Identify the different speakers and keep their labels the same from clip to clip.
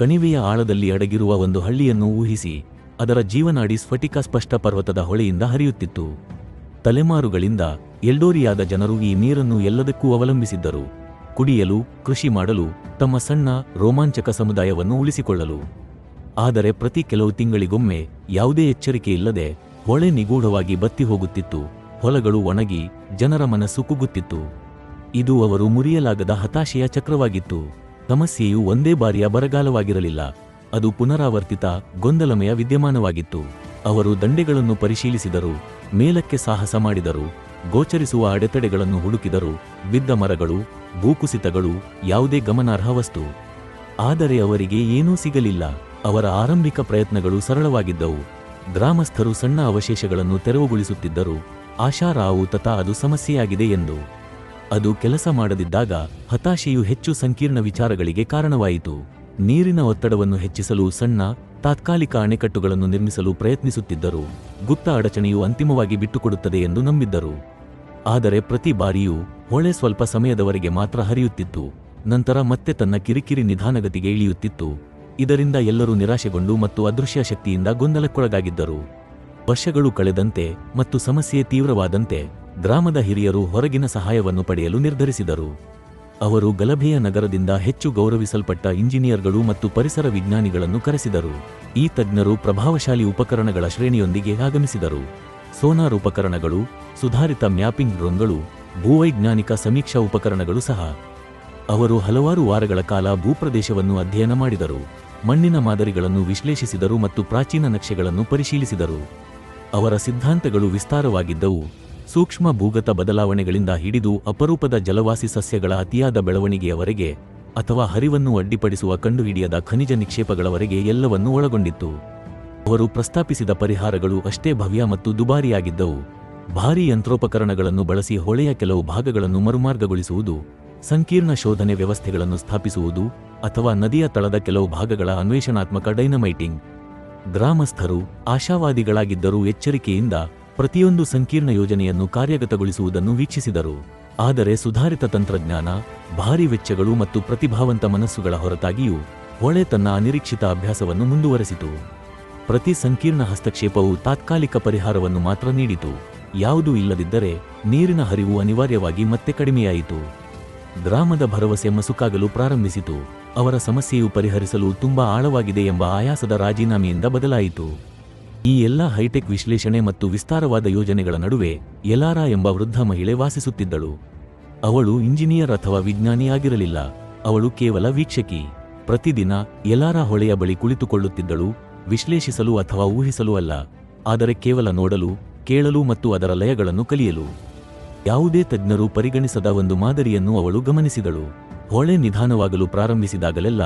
Speaker 1: ಕಣಿವೆಯ ಆಳದಲ್ಲಿ ಅಡಗಿರುವ ಒಂದು ಹಳ್ಳಿಯನ್ನು ಊಹಿಸಿ, ಅದರ ಜೀವನಾಡಿ ಸ್ಫಟಿಕ ಸ್ಪಷ್ಟ ಪರ್ವತದ ಹೊಳೆಯಿಂದ ಹರಿಯುತ್ತಿತ್ತು. ತಲೆಮಾರುಗಳಿಂದ ಎಲ್ಡೋರಿಯಾದ ಜನರು ಈ ನೀರನ್ನು ಎಲ್ಲದಕ್ಕೂ ಅವಲಂಬಿಸಿದ್ದರು. ಕುಡಿಯಲು, ಕೃಷಿ ಮಾಡಲು, ತಮ್ಮ ಸಣ್ಣ, ರೋಮಾಂಚಕ ಸಮುದಾಯವನ್ನು ಉಳಿಸಿಕೊಳ್ಳಲು. ಆದರೆ ಪ್ರತಿ ಕೆಲವು ತಿಂಗಳಿಗೊಮ್ಮೆ ಯಾವುದೇ ಎಚ್ಚರಿಕೆ ಇಲ್ಲದೆ ಹೊಳೆ ನಿಗೂಢವಾಗಿ ಬತ್ತಿ ಹೋಗುತ್ತಿತ್ತು. ಹೊಲಗಳು ಒಣಗಿ, ಜನರ ಮನಸ್ಸು ಕುಗ್ಗುತ್ತಿತ್ತು. ಇದು ಅವರು ಮುರಿಯಲಾಗದ ಹತಾಶೆಯ ಚಕ್ರವಾಗಿತ್ತು. ಸಮಸ್ಯೆಯು ಒಂದೇ ಬಾರಿಯ ಬರಗಾಲವಾಗಿರಲಿಲ್ಲ. ಅದು ಪುನರಾವರ್ತಿತ, ಗೊಂದಲಮಯ ವಿದ್ಯಮಾನವಾಗಿತ್ತು. ಅವರು ದಂಡೆಗಳನ್ನು ಪರಿಶೀಲಿಸಿದರು, ಮೇಲಕ್ಕೆ ಸಾಹಸ ಮಾಡಿದರು, ಗೋಚರಿಸುವ ಅಡೆತಡೆಗಳನ್ನು ಹುಡುಕಿದರು, ಬಿದ್ದ ಮರಗಳು, ಭೂಕುಸಿತಗಳು, ಯಾವುದೇ ಗಮನಾರ್ಹ ವಸ್ತು ಆದರೆ ಅವರಿಗೆ ಏನೂ ಸಿಗಲಿಲ್ಲ. ಅವರ ಆರಂಭಿಕ ಪ್ರಯತ್ನಗಳು ಸರಳವಾಗಿದ್ದವು. ಗ್ರಾಮಸ್ಥರು ಸಣ್ಣ ಅವಶೇಷಗಳನ್ನು ತೆರವುಗೊಳಿಸುತ್ತಿದ್ದರು. ಆಶಾರಾವು ತಥಾ ಅದು ಸಮಸ್ಯೆಯಾಗಿದೆ ಎಂದು. ಅದು ಕೆಲಸ ಮಾಡದಿದ್ದಾಗ ಹತಾಶೆಯು ಹೆಚ್ಚು ಸಂಕೀರ್ಣ ವಿಚಾರಗಳಿಗೆ ಕಾರಣವಾಯಿತು. ನೀರಿನ ಒತ್ತಡವನ್ನು ಹೆಚ್ಚಿಸಲು ಸಣ್ಣ, ತಾತ್ಕಾಲಿಕ ಅಣೆಕಟ್ಟುಗಳನ್ನು ನಿರ್ಮಿಸಲು ಪ್ರಯತ್ನಿಸುತ್ತಿದ್ದರು. ಗುಪ್ತ ಅಡಚಣೆಯು ಅಂತಿಮವಾಗಿ ಬಿಟ್ಟುಕೊಡುತ್ತದೆ ಎಂದು ನಂಬಿದ್ದರು. ಆದರೆ ಪ್ರತಿ ಬಾರಿಯೂ ಹೊಳೆ ಸ್ವಲ್ಪ ಸಮಯದವರೆಗೆ ಮಾತ್ರ ಹರಿಯುತ್ತಿತ್ತು. ನಂತರ ಮತ್ತೆ ತನ್ನ ಕಿರಿಕಿರಿ ನಿಧಾನಗತಿಗೆ ಇಳಿಯುತ್ತಿತ್ತು. ಇದರಿಂದ ಎಲ್ಲರೂ ನಿರಾಶೆಗೊಂಡು ಮತ್ತು ಅದೃಶ್ಯ ಶಕ್ತಿಯಿಂದ ಗೊಂದಲಕ್ಕೊಳಗಾಗಿದ್ದರು. ವರ್ಷಗಳು ಕಳೆದಂತೆ ಮತ್ತು ಸಮಸ್ಯೆ ತೀವ್ರವಾದಂತೆ ಗ್ರಾಮದ ಹಿರಿಯರು ಹೊರಗಿನ ಸಹಾಯವನ್ನು ಪಡೆಯಲು ನಿರ್ಧರಿಸಿದರು. ಅವರು ಗಲಭೆಯ ನಗರದಿಂದ ಹೆಚ್ಚು ಗೌರವಿಸಲ್ಪಟ್ಟ ಇಂಜಿನಿಯರ್ಗಳು ಮತ್ತು ಪರಿಸರ ವಿಜ್ಞಾನಿಗಳನ್ನು ಕರೆಸಿದರು. ಈ ತಜ್ಞರು ಪ್ರಭಾವಶಾಲಿ ಉಪಕರಣಗಳ ಶ್ರೇಣಿಯೊಂದಿಗೆ ಆಗಮಿಸಿದರು. ಸೋನಾರ್ ಉಪಕರಣಗಳು, ಸುಧಾರಿತ ಮ್ಯಾಪಿಂಗ್ ಡ್ರೋನ್ಗಳು, ಭೂವೈಜ್ಞಾನಿಕ ಸಮೀಕ್ಷಾ ಉಪಕರಣಗಳು ಸಹ. ಅವರು ಹಲವಾರು ವಾರಗಳ ಕಾಲ ಭೂಪ್ರದೇಶವನ್ನು ಅಧ್ಯಯನ ಮಾಡಿದರು. ಮಣ್ಣಿನ ಮಾದರಿಗಳನ್ನು ವಿಶ್ಲೇಷಿಸಿದರು ಮತ್ತು ಪ್ರಾಚೀನ ನಕ್ಷೆಗಳನ್ನು ಪರಿಶೀಲಿಸಿದರು. ಅವರ ಸಿದ್ಧಾಂತಗಳು ವಿಸ್ತಾರವಾಗಿದ್ದವು. ಸೂಕ್ಷ್ಮ ಭೂಗತ ಬದಲಾವಣೆಗಳಿಂದ ಹಿಡಿದು ಅಪರೂಪದ ಜಲವಾಸಿ ಸಸ್ಯಗಳ ಅತಿಯಾದ ಬೆಳವಣಿಗೆಯವರೆಗೆ ಅಥವಾ ಹರಿವನ್ನು ಅಡ್ಡಿಪಡಿಸುವ ಕಂಡುಹಿಡಿಯದ ಖನಿಜ ನಿಕ್ಷೇಪಗಳವರೆಗೆ ಎಲ್ಲವನ್ನೂ ಒಳಗೊಂಡಿತ್ತು. ಅವರು ಪ್ರಸ್ತಾಪಿಸಿದ ಪರಿಹಾರಗಳು ಅಷ್ಟೇ ಭವ್ಯ ಮತ್ತು ದುಬಾರಿಯಾಗಿದ್ದವು. ಭಾರೀ ಯಂತ್ರೋಪಕರಣಗಳನ್ನು ಬಳಸಿ ಹೊಳೆಯ ಕೆಲವು ಭಾಗಗಳನ್ನು ಮರುಮಾರ್ಗಗೊಳಿಸುವುದು, ಸಂಕೀರ್ಣ ಶೋಧನೆ ವ್ಯವಸ್ಥೆಗಳನ್ನು ಸ್ಥಾಪಿಸುವುದು ಅಥವಾ ನದಿಯ ತಳದ ಕೆಲವು ಭಾಗಗಳ ಅನ್ವೇಷಣಾತ್ಮಕ ಡೈನಮೈಟಿಂಗ್. ಗ್ರಾಮಸ್ಥರು ಆಶಾವಾದಿಗಳಾಗಿದ್ದರೂ ಎಚ್ಚರಿಕೆಯಿಂದ ಪ್ರತಿಯೊಂದು ಸಂಕೀರ್ಣ ಯೋಜನೆಯನ್ನು ಕಾರ್ಯಗತಗೊಳಿಸುವುದನ್ನು ವೀಕ್ಷಿಸಿದರು. ಆದರೆ ಸುಧಾರಿತ ತಂತ್ರಜ್ಞಾನ, ಭಾರಿ ವೆಚ್ಚಗಳು ಮತ್ತು ಪ್ರತಿಭಾವಂತ ಮನಸ್ಸುಗಳ ಹೊರತಾಗಿಯೂ ಹೊಳೆ ತನ್ನ ಅನಿರೀಕ್ಷಿತ ಅಭ್ಯಾಸವನ್ನು ಮುಂದುವರೆಸಿತು. ಪ್ರತಿ ಸಂಕೀರ್ಣ ಹಸ್ತಕ್ಷೇಪವು ತಾತ್ಕಾಲಿಕ ಪರಿಹಾರವನ್ನು ಮಾತ್ರ ನೀಡಿತು. ಯಾವುದೂ ಇಲ್ಲದಿದ್ದರೆ ನೀರಿನ ಹರಿವು ಅನಿವಾರ್ಯವಾಗಿ ಮತ್ತೆ ಕಡಿಮೆಯಾಯಿತು. ಗ್ರಾಮದ ಭರವಸೆ ಮಸುಕಾಗಲು ಪ್ರಾರಂಭಿಸಿತು. ಅವರ ಸಮಸ್ಯೆಯು ಪರಿಹರಿಸಲು ತುಂಬಾ ಆಳವಾಗಿದೆ ಎಂಬ ಆಯಾಸದ ರಾಜೀನಾಮೆಯಿಂದ ಬದಲಾಯಿತು. ಈ ಎಲ್ಲ ಹೈಟೆಕ್ ವಿಶ್ಲೇಷಣೆ ಮತ್ತು ವಿಸ್ತಾರವಾದ ಯೋಜನೆಗಳ ನಡುವೆ ಎಲಾರಾ ಎಂಬ ವೃದ್ಧ ಮಹಿಳೆ ವಾಸಿಸುತ್ತಿದ್ದಳು. ಅವಳು ಇಂಜಿನಿಯರ್ ಅಥವಾ ವಿಜ್ಞಾನಿಯಾಗಿರಲಿಲ್ಲ ಅವಳು ಕೇವಲ ವೀಕ್ಷಕಿ. ಪ್ರತಿದಿನ ಎಲಾರಾ ಹೊಳೆಯ ಬಳಿ ಕುಳಿತುಕೊಳ್ಳುತ್ತಿದ್ದಳು, ವಿಶ್ಲೇಷಿಸಲು ಅಥವಾ ಊಹಿಸಲು ಅಲ್ಲ, ಆದರೆ ಕೇವಲ ನೋಡಲು, ಕೇಳಲು ಮತ್ತು ಅದರ ಲಯಗಳನ್ನು ಕಲಿಯಲು. ಯಾವುದೇ ತಜ್ಞರು ಪರಿಗಣಿಸದ ಒಂದು ಮಾದರಿಯನ್ನು ಅವಳು ಗಮನಿಸಿದಳು. ಹೊಳೆ ನಿಧಾನವಾಗಲು ಪ್ರಾರಂಭಿಸಿದಾಗಲೆಲ್ಲ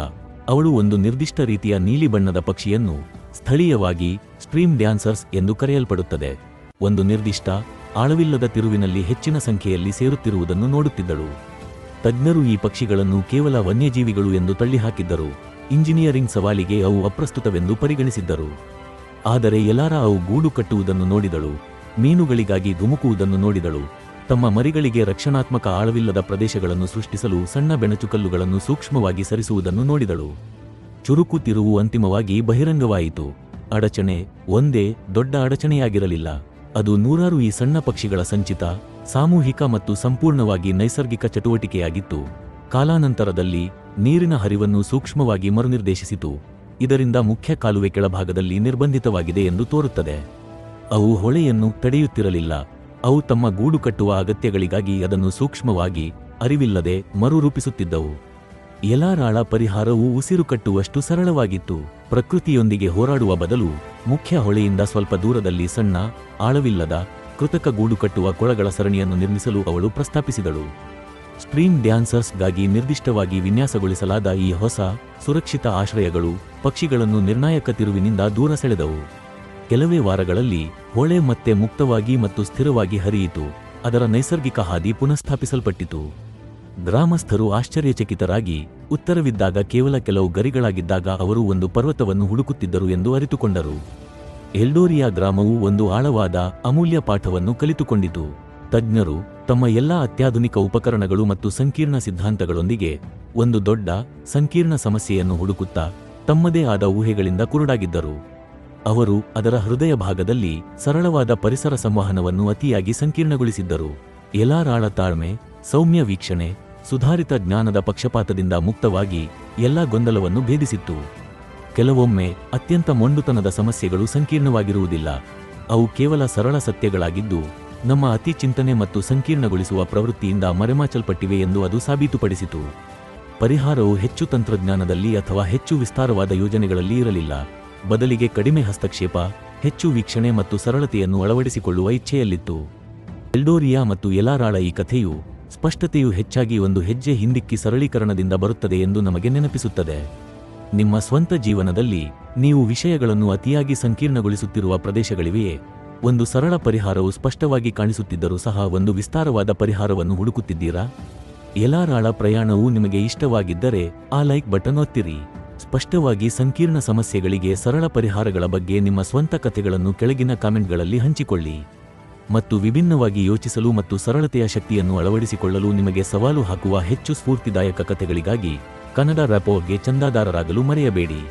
Speaker 1: ಅವಳು ಒಂದು ನಿರ್ದಿಷ್ಟ ರೀತಿಯ ನೀಲಿ ಬಣ್ಣದ ಪಕ್ಷಿಯನ್ನು ಸ್ಥಳೀಯವಾಗಿ ಸ್ಟ್ರೀಮ್ ಡ್ಯಾನ್ಸರ್ಸ್ ಎಂದು ಕರೆಯಲ್ಪಡುತ್ತದೆ. ಒಂದು ನಿರ್ದಿಷ್ಟ, ಆಳವಿಲ್ಲದ ತಿರುವಿನಲ್ಲಿ ಹೆಚ್ಚಿನ ಸಂಖ್ಯೆಯಲ್ಲಿ ಸೇರುತ್ತಿರುವುದನ್ನು ನೋಡುತ್ತಿದ್ದಳು. ತಜ್ಞರು ಈ ಪಕ್ಷಿಗಳನ್ನು ಕೇವಲ ವನ್ಯಜೀವಿಗಳು ಎಂದು ತಳ್ಳಿಹಾಕಿದ್ದರು. ಇಂಜಿನಿಯರಿಂಗ್ ಸವಾಲಿಗೆ ಅವು ಅಪ್ರಸ್ತುತವೆಂದು ಪರಿಗಣಿಸಿದ್ದರು. ಆದರೆ ಎಲ್ಲಾರ ಅವು ಗೂಡು ಕಟ್ಟುವುದನ್ನು ನೋಡಿದಳು. ಮೀನುಗಳಿಗಾಗಿ ಧುಮುಕುವುದನ್ನು ನೋಡಿದಳು. ತಮ್ಮ ಮರಿಗಳಿಗೆ ರಕ್ಷಣಾತ್ಮಕ ಆಳವಿಲ್ಲದ ಪ್ರದೇಶಗಳನ್ನು ಸೃಷ್ಟಿಸಲು ಸಣ್ಣ ಬೆಣಚುಕಲ್ಲುಗಳನ್ನು ಸೂಕ್ಷ್ಮವಾಗಿ ಸರಿಸುವುದನ್ನು ನೋಡಿದಳು. ಚುರುಕು ತಿರುವು ಅಂತಿಮವಾಗಿ ಬಹಿರಂಗವಾಯಿತು. ಅಡಚಣೆ ಒಂದೇ ದೊಡ್ಡ ಅಡಚಣೆಯಾಗಿರಲಿಲ್ಲ. ಅದು ನೂರಾರು ಈ ಸಣ್ಣ ಪಕ್ಷಿಗಳ ಸಂಚಿತ, ಸಾಮೂಹಿಕ ಮತ್ತು ಸಂಪೂರ್ಣವಾಗಿ ನೈಸರ್ಗಿಕ ಚಟುವಟಿಕೆಯಾಗಿತ್ತು. ಕಾಲಾನಂತರದಲ್ಲಿ ನೀರಿನ ಹರಿವನ್ನು ಸೂಕ್ಷ್ಮವಾಗಿ ಮರುನಿರ್ದೇಶಿಸಿತು. ಇದರಿಂದ ಮುಖ್ಯ ಕಾಲುವೆ ಕೆಳಭಾಗದಲ್ಲಿ ನಿರ್ಬಂಧಿತವಾಗಿದೆ ಎಂದು ತೋರುತ್ತದೆ. ಅವು ಹೊಳೆಯನ್ನು ತಡೆಯುತ್ತಿರಲಿಲ್ಲ. ಅವು ತಮ್ಮ ಗೂಡು ಕಟ್ಟುವ ಅಗತ್ಯಗಳಿಗಾಗಿ ಅದನ್ನು ಸೂಕ್ಷ್ಮವಾಗಿ, ಅರಿವಿಲ್ಲದೆ ಮರುರೂಪಿಸುತ್ತಿದ್ದವು. ಎಲಾರಾಳ ಪರಿಹಾರವು ಉಸಿರು ಕಟ್ಟುವಷ್ಟು ಸರಳವಾಗಿತ್ತು. ಪ್ರಕೃತಿಯೊಂದಿಗೆ ಹೋರಾಡುವ ಬದಲು ಮುಖ್ಯ ಹೊಳೆಯಿಂದ ಸ್ವಲ್ಪ ದೂರದಲ್ಲಿ ಸಣ್ಣ, ಆಳವಿಲ್ಲದ, ಕೃತಕ ಗೂಡು ಕಟ್ಟುವ ಕೊಳಗಳ ಸರಣಿಯನ್ನು ನಿರ್ಮಿಸಲು ಅವಳು ಪ್ರಸ್ತಾಪಿಸಿದಳು. ಸ್ಟ್ರೀಮ್ ಡ್ಯಾನ್ಸರ್ಸ್ಗಾಗಿ ನಿರ್ದಿಷ್ಟವಾಗಿ ವಿನ್ಯಾಸಗೊಳಿಸಲಾದ ಈ ಹೊಸ, ಸುರಕ್ಷಿತ ಆಶ್ರಯಗಳು ಪಕ್ಷಿಗಳನ್ನು ನಿರ್ಣಾಯಕ ತಿರುವಿನಿಂದ ದೂರ ಸೆಳೆದವು. ಕೆಲವೇ ವಾರಗಳಲ್ಲಿ ಹೊಳೆ ಮತ್ತೆ ಮುಕ್ತವಾಗಿ ಮತ್ತು ಸ್ಥಿರವಾಗಿ ಹರಿಯಿತು. ಅದರ ನೈಸರ್ಗಿಕ ಹಾದಿ ಪುನಃಸ್ಥಾಪಿಸಲ್ಪಟ್ಟಿತು. ಗ್ರಾಮಸ್ಥರು ಆಶ್ಚರ್ಯಚಕಿತರಾಗಿ ಉತ್ತರವಿದ್ದಾಗ ಕೇವಲ ಕೆಲವು ಗರಿಗಳಾಗಿದ್ದಾಗ ಅವರು ಒಂದು ಪರ್ವತವನ್ನು ಹುಡುಕುತ್ತಿದ್ದರು ಎಂದು ಅರಿತುಕೊಂಡರು. ಎಲ್ಡೋರಿಯಾ ಗ್ರಾಮವು ಒಂದು ಆಳವಾದ ಅಮೂಲ್ಯ ಪಾಠವನ್ನು ಕಲಿತುಕೊಂಡಿತು. ತಜ್ಞರು ತಮ್ಮ ಎಲ್ಲಾ ಅತ್ಯಾಧುನಿಕ ಉಪಕರಣಗಳು ಮತ್ತು ಸಂಕೀರ್ಣ ಸಿದ್ಧಾಂತಗಳೊಂದಿಗೆ ಒಂದು ದೊಡ್ಡ, ಸಂಕೀರ್ಣ ಸಮಸ್ಯೆಯನ್ನು ಹುಡುಕುತ್ತಾ ತಮ್ಮದೇ ಆದ ಊಹೆಗಳಿಂದ ಕುರುಡಾಗಿದ್ದರು. ಅವರು ಅದರ ಹೃದಯ ಭಾಗದಲ್ಲಿ ಸರಳವಾದ ಪರಿಸರ ಸಂವಹನವನ್ನು ಅತಿಯಾಗಿ ಸಂಕೀರ್ಣಗೊಳಿಸಿದ್ದರು. ಎಲಾರಾಳ ತಾಳ್ಮೆ ಸೌಮ್ಯ ವೀಕ್ಷಣೆ ಸುಧಾರಿತ ಜ್ಞಾನದ ಪಕ್ಷಪಾತದಿಂದ ಮುಕ್ತವಾಗಿ ಎಲ್ಲ ಗೊಂದಲವನ್ನು ಭೇದಿಸಿತ್ತು. ಕೆಲವೊಮ್ಮೆ ಅತ್ಯಂತ ಮೊಂಡುತನದ ಸಮಸ್ಯೆಗಳು ಸಂಕೀರ್ಣವಾಗಿರುವುದಿಲ್ಲ. ಅವು ಕೇವಲ ಸರಳ ಸತ್ಯಗಳಾಗಿದ್ದು, ನಮ್ಮ ಅತಿ ಚಿಂತನೆ ಮತ್ತು ಸಂಕೀರ್ಣಗೊಳಿಸುವ ಪ್ರವೃತ್ತಿಯಿಂದ ಮರೆಮಾಚಲ್ಪಟ್ಟಿವೆ ಎಂದು ಅದು ಸಾಬೀತುಪಡಿಸಿತು. ಪರಿಹಾರವು ಹೆಚ್ಚು ತಂತ್ರಜ್ಞಾನದಲ್ಲಿ ಅಥವಾ ಹೆಚ್ಚು ವಿಸ್ತಾರವಾದ ಯೋಜನೆಗಳಲ್ಲಿ ಇರಲಿಲ್ಲ. ಬದಲಿಗೆ ಕಡಿಮೆ ಹಸ್ತಕ್ಷೇಪ, ಹೆಚ್ಚು ವೀಕ್ಷಣೆ ಮತ್ತು ಸರಳತೆಯನ್ನು ಅಳವಡಿಸಿಕೊಳ್ಳುವ ಇಚ್ಛೆಯಲ್ಲಿತ್ತು. ಎಲ್ಡೋರಿಯಾ ಮತ್ತು ಎಲಾರಾಳ ಈ ಕಥೆಯು ಸ್ಪಷ್ಟತೆಯು ಹೆಚ್ಚಾಗಿ ಒಂದು ಹೆಜ್ಜೆ ಹಿಂದಿಕ್ಕಿ ಸರಳೀಕರಣದಿಂದ ಬರುತ್ತದೆ ಎಂದು ನಮಗೆ ನೆನಪಿಸುತ್ತದೆ. ನಿಮ್ಮ ಸ್ವಂತ ಜೀವನದಲ್ಲಿ ನೀವು ವಿಷಯಗಳನ್ನು ಅತಿಯಾಗಿ ಸಂಕೀರ್ಣಗೊಳಿಸುತ್ತಿರುವ ಪ್ರದೇಶಗಳಿವೆಯೇ? ಒಂದು ಸರಳ ಪರಿಹಾರವು ಸ್ಪಷ್ಟವಾಗಿ ಕಾಣಿಸುತ್ತಿದ್ದರೂ ಸಹ ಒಂದು ವಿಸ್ತಾರವಾದ ಪರಿಹಾರವನ್ನು ಹುಡುಕುತ್ತಿದ್ದೀರಾ? ಎಲಾರಾಳ ಪ್ರಯಾಣವು ನಿಮಗೆ ಇಷ್ಟವಾಗಿದ್ದರೆ ಆ ಲೈಕ್ ಬಟನ್ ಒತ್ತಿರಿ. ಸ್ಪಷ್ಟವಾಗಿ ಸಂಕೀರ್ಣ ಸಮಸ್ಯೆಗಳಿಗೆ ಸರಳ ಪರಿಹಾರಗಳ ಬಗ್ಗೆ ನಿಮ್ಮ ಸ್ವಂತ ಕಥೆಗಳನ್ನು ಕೆಳಗಿನ ಕಾಮೆಂಟ್ಗಳಲ್ಲಿ ಹಂಚಿಕೊಳ್ಳಿ. ಮತ್ತು ವಿಭಿನ್ನವಾಗಿ ಯೋಚಿಸಲು ಮತ್ತು ಸರಳತೆಯ ಶಕ್ತಿಯನ್ನು ಅಳವಡಿಸಿಕೊಳ್ಳಲು ನಿಮಗೆ ಸವಾಲು ಹಾಕುವ ಹೆಚ್ಚು ಸ್ಫೂರ್ತಿದಾಯಕ ಕಥೆಗಳಿಗಾಗಿ ಕನ್ನಡ ರ್ಯಾಪೋರ್ಗೆ ಚಂದಾದಾರರಾಗಲು ಮರೆಯಬೇಡಿ.